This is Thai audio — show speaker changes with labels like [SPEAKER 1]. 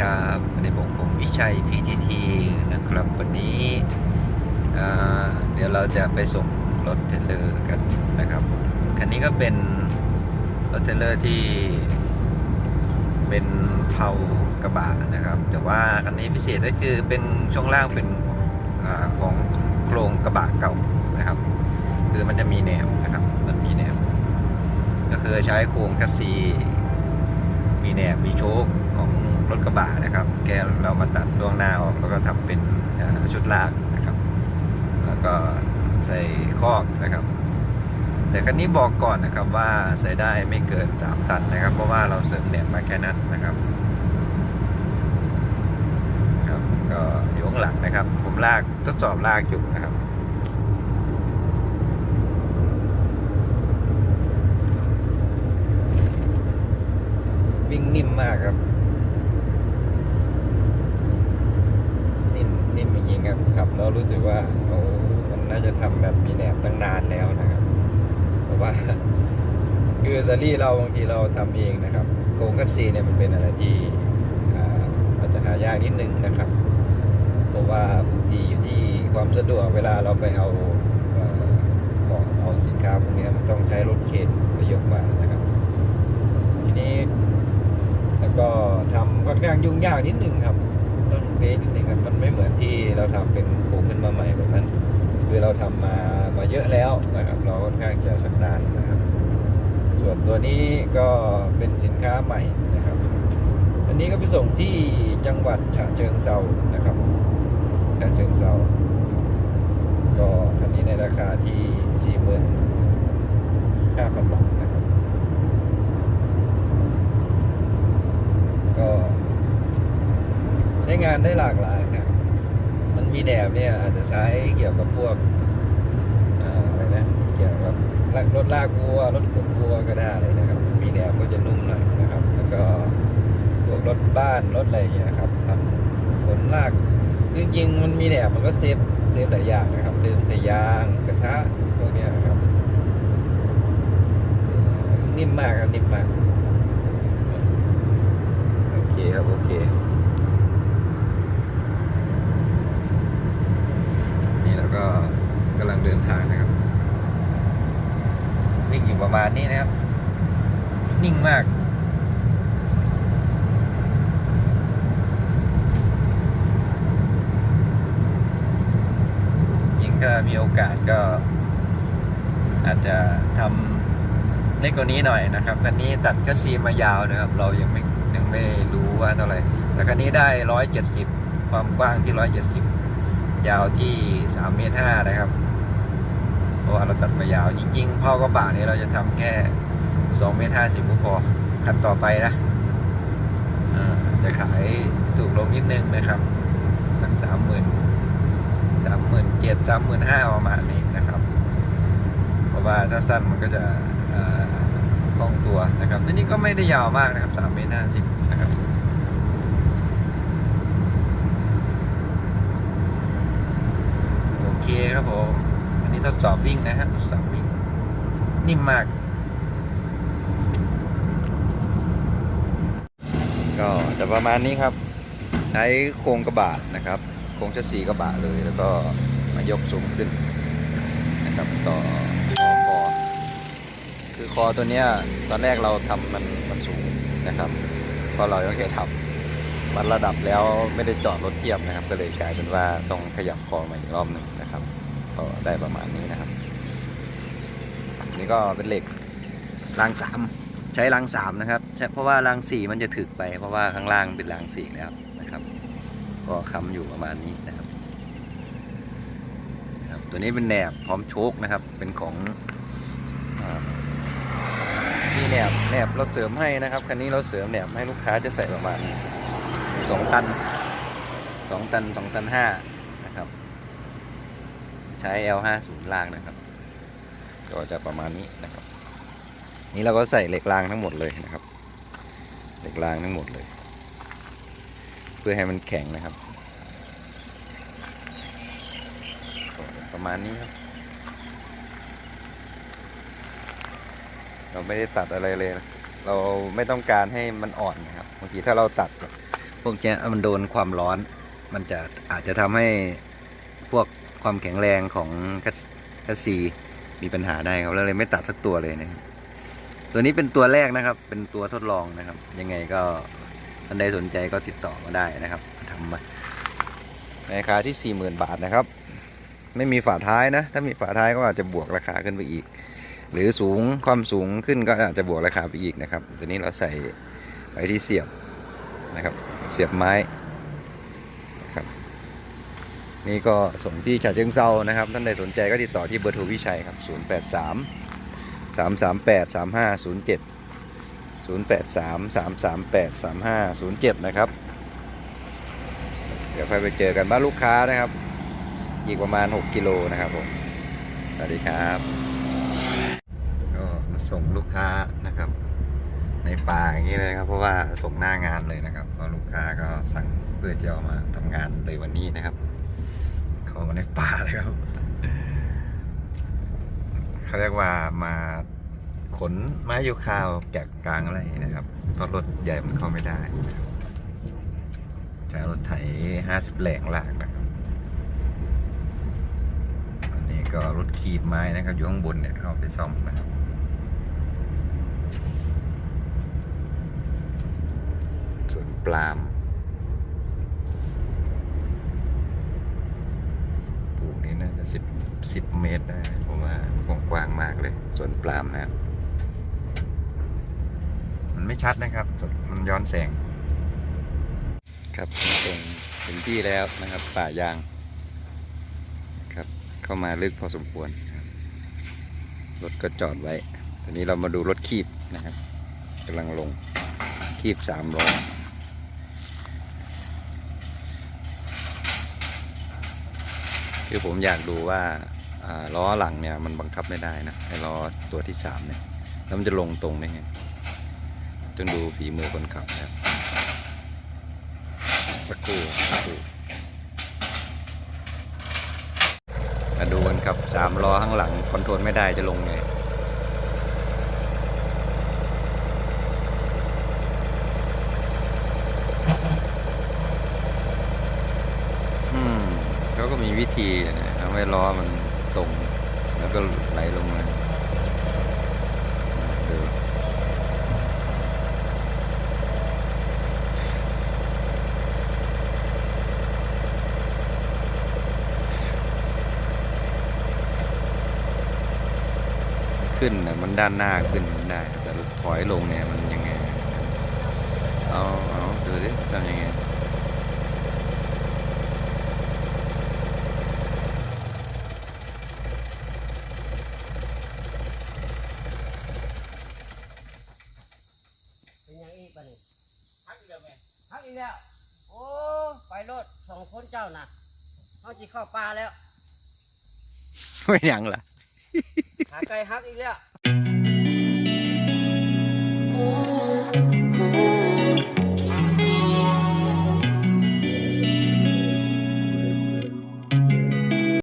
[SPEAKER 1] ครับวันนี้ผมผมวิชัย PTT นะครับวันนี้เดี๋ยวเราจะไปส่งรถเทรลเลอร์กันนะครับ คันนี้ก็เป็นรถเทรลเลอร์ที่เป็นเผากระบะนะครับ แต่ว่าคันนี้พิเศษก็คือเป็นช่วงล่างเป็นอของโครงกระบะเก่านะครับ คือมันจะมีแหนมนะครับมันมีแหนมก็คือใช้โครงคัสซีมีแหนบมีโชคของ รถกระบะนะครับ แกเรามาตัดดวงหน้าออกแล้วก็ทำเป็นชุดลากนะครับ แล้วก็ใส่คอกนะครับ แต่คันนี้บอกก่อนนะครับว่าใส่ได้ไม่เกิน 3 ตันนะครับ เพราะว่าเราเสริมแหนบมาแค่นั้นนะครับครับ ก็อยู่ข้างหลังนะครับ ผมลากทดสอบลากอยู่นะครับ วิ่งนิ่มมากครับ นิ่มนิ่มจริงๆครับขับแล้วรู้สึกว่าโอ้มันน่าจะทำแบบมีแหนบตั้งนานแล้วนะครับ เพราะ ว่า คือซารี่เราบางทีเราทำเองนะครับโกงคัตซีเนี่ยมันเป็นอะไรที่อาจจะหายากนิดนึงนะครับ เพราะว่าบางทีอยู่ที่ความสะดวกเวลาเราไปเอาของเอาสินค้าพวกนี้มันต้องใช้รถเข็นไปยกมานะครับ ทีนี้แล้วก็ทำค่อนข้างยุ่งยากนิดนึงครับต้องเบสนิดนึงครับมันไม่เหมือนที่เราทำเป็นโครงขึ้นมาใหม่แบบนั้น คือเราทำมามาเยอะแล้วนะครับเราค่อนข้างจะชำนาญนะครับ ส่วนตัวนี้ก็เป็นสินค้าใหม่นะครับ อันนี้ก็ไปส่งที่จังหวัดฉะเชิงเซานะครับฉะเชิงเซาก็คันนี้ในราคาที่สี่หมื่นห้าพันบาทนะครับ ก็ใช้งานได้หลากหลาย นะมันมีแหนบเนี่ยอาจจะใช้เกี่ยวกับพวกอะไรนะเกี่ยวกับลากรถลากวัวรถขนวัวก็ได้เลยนะครับ มีแหนบก็จะนุ่มหน่อยนะครับ แล้วก็พวกรถบ้านรถอะไรอย่างเงี้ยครับทำขนลากจริงๆมันมีแหนบมันก็เซฟเซฟหลายอย่างนะครับเติมแต่ยางกระทะพวกเนี้ยนะครับนิ่มมากครับนิ่มมากโอเคครับโอเค นี่เราก็กำลัง เดินทางนะครับวิ่งอยู่ประมาณนี้นะครับ นิ่งมากยิ่งถ้ามีโอกาสก็ อาจจะทำเล็กกว่านี้หน่อยนะครับคันนี้ตัดคัสซีมายาวนะครับ เรายังไม่ยังไม่รู้ว่าเท่าไหร่แต่คันนี้ได้ร้อยเจ็ดสิบความกว้างที่ร้อยเจ็ดสิบยาวที่สามเมตรห้านะครับ เพราะว่าเราตัดมายาว จริงๆพ่อกระบะนี้เราจะทำแค่สองเมตรห้าสิบก็พอคันต่อไปนะจะขายถูกลงนิดนึงนะครับ ตั้งสามหมื่นสามหมื่นเจ็ดสามหมื่นห้าประมาณนี้นะครับ เพราะว่าถ้าสั้นมันก็จะคล่องตัวนะครับตัวนี้ก็ไม่ได้ยาวมากนะครับสามเมตรห้าสิบนะครับโอเคครับผม อันนี้ทดสอบวิ่งนะฮะทดสอบวิ่ง นิ่มมาก ก็จะประมาณนี้ครับใช้โครงกระบะนะครับ โครงชัสซีกระบะเลยแล้วก็มายกสูงขึ้นนะครับต่อคอคือคอตัวเนี้ยตอนแรกเราทำมันมันสูงนะครับพราะเราก็แค่ทำมันระดับแล้วไม่ได้จอดรถเทียบนะครับ ก็เลยกลายเป็นว่าต้องขยับคอมาอีกรอบหนึ่งนะครับ ก็ได้ประมาณนี้นะครับ นี่ก็เป็นเหล็กรางสามใช้รางสามนะครับเพราะว่ารางสี่มันจะถึกไป เพราะว่าข้างล่างเป็นรางสี่แล้วนะครับ ก็ค้ำอยู่ประมาณนี้นะครับตัวนี้เป็นแหนบพร้อมโชคนะครับ เป็นของอามีแหนบแหนบเราเสริมให้นะครับคันนี้เราเสริมแหนบให้ลูกค้าจะใส่ประมาณสองตันสองตันสองตันห้า ใช้ L50 ล่างนะครับ ก็จะประมาณนี้นะครับ นี่เราก็ใส่เหล็กรางทั้งหมดเลยนะครับ เหล็กรางทั้งหมดเลย เพื่อให้มันแข็งนะครับ ประมาณนี้ครับ เราไม่ได้ตัดอะไรเลยนะเราไม่ต้องการให้มันอ่อนนะครับบางทีถ้าเราตัด พวกเนี้มันโดนความร้อน มันจะอาจจะทำให้ ความแข็งแรงของคัสคัสซีมีปัญหาได้ครับแล้วเลยไม่ตัดสักตัวเลยนะครับตัวนี้เป็นตัวแรกนะครับ เป็นตัวทดลองนะครับ ยังไงก็ท่านใดสนใจก็ติดต่อมาได้นะครับทำมาในราคาที่ 40,000 บาทนะครับ ไม่มีฝาท้ายนะ ถ้ามีฝาท้ายก็อาจจะบวกราคาขึ้นไปอีก หรือสูงความสูงขึ้นก็อาจจะบวกราคาไปอีกนะครับ ตัวนี้เราใส่ไว้ที่เสียบนะครับ เสียบไม้ นี่ก็ส่งที่ฉะเชิงเซานะครับ ท่านใดสนใจก็ติดต่อที่เบอร์โทรวิชัยครับ 083 338 3507 083 338 3507 นะครับ เดี๋ยวค่อยไปเจอกันบ้านลูกค้านะครับ อีกประมาณ 6 กิโลนะครับผม สวัสดีครับ ก็มาส่งลูกค้านะครับ ในป่าอย่างนี้เลยครับ เพราะว่าส่งหน้างานเลยนะครับเพราะลูกค้าก็สั่งเพื่อจะเอามาทำงานเลยวันนี้นะครับ เข้ามาในป่าเลยครับเขาเรียกว่ามาขนไม้ยูคาวจากกลางอะไรนะครับเพราะรถใหญ่มันเข้าไม่ได้นะครับใช้รถไถห้าสิบแรงลากนะครับอันนี้ก็รถขีดไม้นะครับ อยู่ข้างบนเนี่ยเข้าไปซ่อมนะครับส่วนปลามปลูกนี่น่าจะ สิบสิบเมตรได้เพราะว่ากว้างมากเลยส่วนปลามนะครับมันไม่ชัดนะครับ มันย้อนแสง ครับส่งถึงที่แล้วนะครับ ป่ายาง ครับ เข้ามาลึกพอสมควรรถก็จอดไว้ทีนี้เรามาดูรถคีบนะครับกำลังลงคีบสามล้อ คือผมอยากดูว่าล้อหลังเนี่ยมันบังคับไม่ได้นะไอ้ล้อตัวที่สามเนี่ยแล้วมันจะลงตรงได้ไงต้องดูฝีมือคนขับนะครับสักครู่สักครู่มาดูกันครับสามล้อข้างหลังคอนโทรลไม่ได้จะลงไงอืมเขา ก็มีวิธีนะทำให้ล้อมันตรงแล้วก็ไหลลงมาดูขึ้นนะมันด้านหน้าขึ้นมันได้แต่ถอยลงเนี่ยมันยังไง เอาเอาดูดิทำยังไง
[SPEAKER 2] จ้าน่ะเขาจีเข้าปลาแล้ว
[SPEAKER 1] ไม่ยังล่ะ
[SPEAKER 2] หาไก่ฮักอีกแล้ว